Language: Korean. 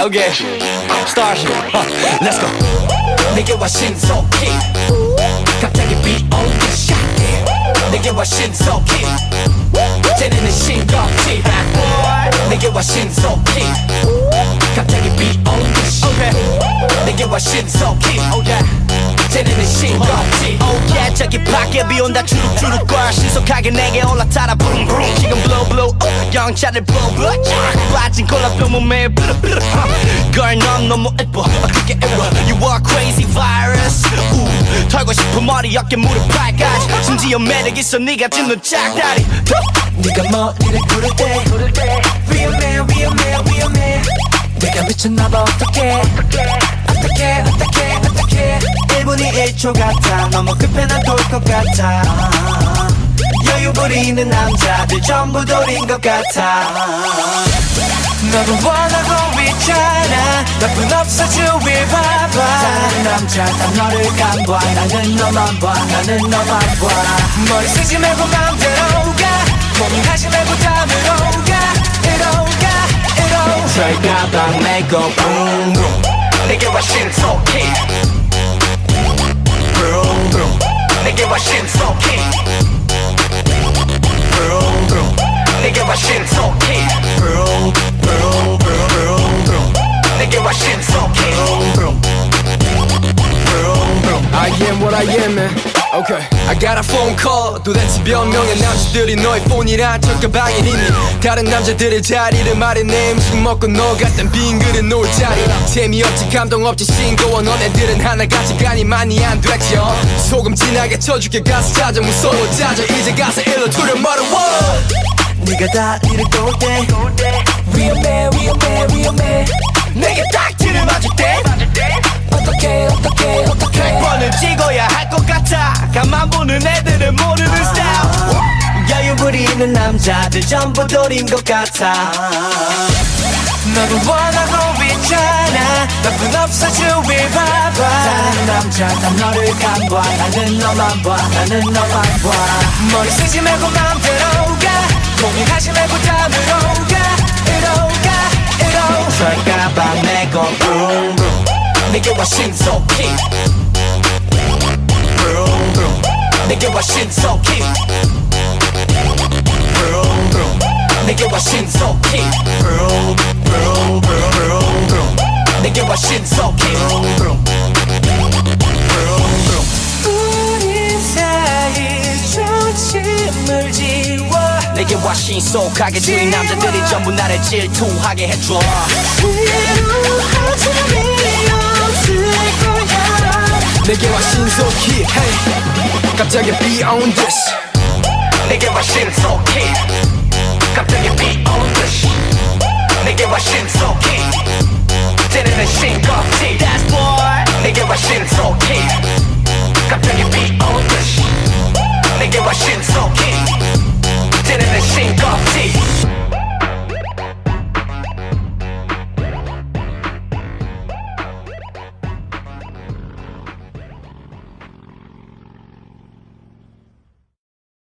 okay. Start. Uh, let's go. 내게 와 신속히 갑자기 비오는 샷 내게 와 신속히 쟤네는 싱겁지 내게 와 신속히 갑자기 비오는 샷 내게 와 신속히 쟤네는 싱겁지 Oh yeah 저기 밖에 비 온다 주룩주룩 걸 신속하게 내게 올라타라 부릉 부릉 지금 blow blow 쫙 빠진 콜라병 몸에 어. Girl 넌 너무 예뻐. 어떻게 에워 You are crazy virus. 우 털고 싶은 머리 어깨 무릎 발까지. 심지어 매력 있어 네가 짓는 짝다리. 네가 머리를 부를 때 위험해 위험해 위험해. 내가 미쳤나봐. 어떡해? 어떡해 어떡해 어떡해? 1분이 1초 같아. 너무 급해 난돌것 같아 여유 부리는 남자들 전부 돌인 것 같아. 너도 원하고 있잖아. 나쁜 없어 주위 봐봐. 다른 남자 다 너를 간봐 나는 너만 봐 나는 너만 봐. 머리 쓰지 말고 맘대로 가. 고민하지 말고 다음으로 가 이로 가 이로 철가방 메고 붕붕. 내게 와 신속히. 붕붕. 내게 와 신속히 I am man Okay. I got a phone call. 도대체 몇 명의 남자들이 너의 폰이란 첫가방에 있니? 다른 남자들의 자리를 말해 내 음식 먹고 너 같은 빈 그릇 놓을 자리. 재미없지 감동 없지 싱거워. 너네들은 하나같이 간이 많이 안 됐죠 소금 진하게 쳐줄게 가서 찾아 무서워 짜져 이제 가서 일로 두려 멀어워 네가 다 이를 꼴때 위험 가만 보는 애들은 모르는 스타일. 여유 부리는 남자들 전부 돌인 것 같아. 너도 원하고 있잖아. 나쁜 없어 주위 봐봐. 다른 남자 다 너를 간봐 나는 너만 봐 나는 너만 봐. 머리 쓰지 말고 맘대로 가. 고민하지 말고 다음으로 가. 이로 가 이로 철가방 메고 붕붕. 내게 와 신속히 내게 와 신속히. 붕붕 내게 와 신속히. 붕붕붕붕붕 내게 와 신속히. 붕붕 우리 사이 초침을 지워 내게 와 신속하게 둘이 남자들이 전부 나를 질투하게 해줘. 위로하지 내게 와 신속히 hey. 갑자기 be on this. 내게 와 신속히